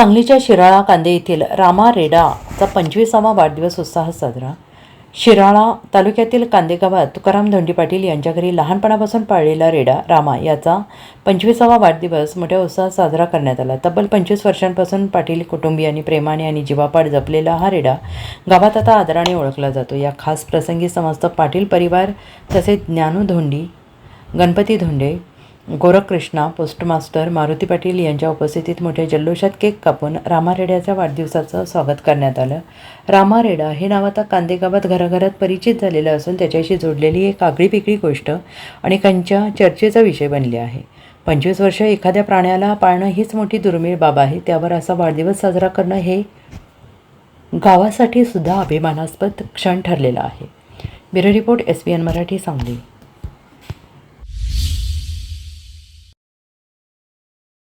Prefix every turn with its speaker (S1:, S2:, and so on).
S1: सांगलीच्या शिराळा कांदे येथील रामा रेडाचा पंचवीसावा वाढदिवस उत्साहात साजरा. शिराळा तालुक्यातील कांदे गावात तुकाराम धोंडी पाटील यांच्या घरी लहानपणापासून पाळलेला रेडा रामा याचा पंचवीसावा वाढदिवस मोठ्या उत्साहात साजरा करण्यात आला. तब्बल पंचवीस वर्षांपासून पाटील कुटुंबियांनी प्रेमाने आणि जीवापाड जपलेला हा रेडा गावात आता आदराने ओळखला जातो. या खास प्रसंगी समस्त पाटील परिवार तसेच ज्ञानू धोंडी गणपती धोंडे गोरखकृष्णा पोस्टमास्टर मारुती पाटील यांच्या उपस्थितीत मोठ्या जल्लोषात केक कापून रामारेड्याच्या वाढदिवसाचं स्वागत करण्यात आलं. रामारेडा हे नाव आता कांदेगावात घराघरात परिचित झालेलं असून त्याच्याशी जोडलेली एक आगळी पिकळी गोष्ट अनेकांच्या चर्चेचा विषय बनली आहे. पंचवीस वर्ष एखाद्या प्राण्याला पाळणं हीच मोठी दुर्मिळ बाब आहे. त्यावर असा वाढदिवस साजरा करणं हे गावासाठी सुद्धा अभिमानास्पद क्षण ठरलेला आहे. Bureau report S B N Marathi Sangli.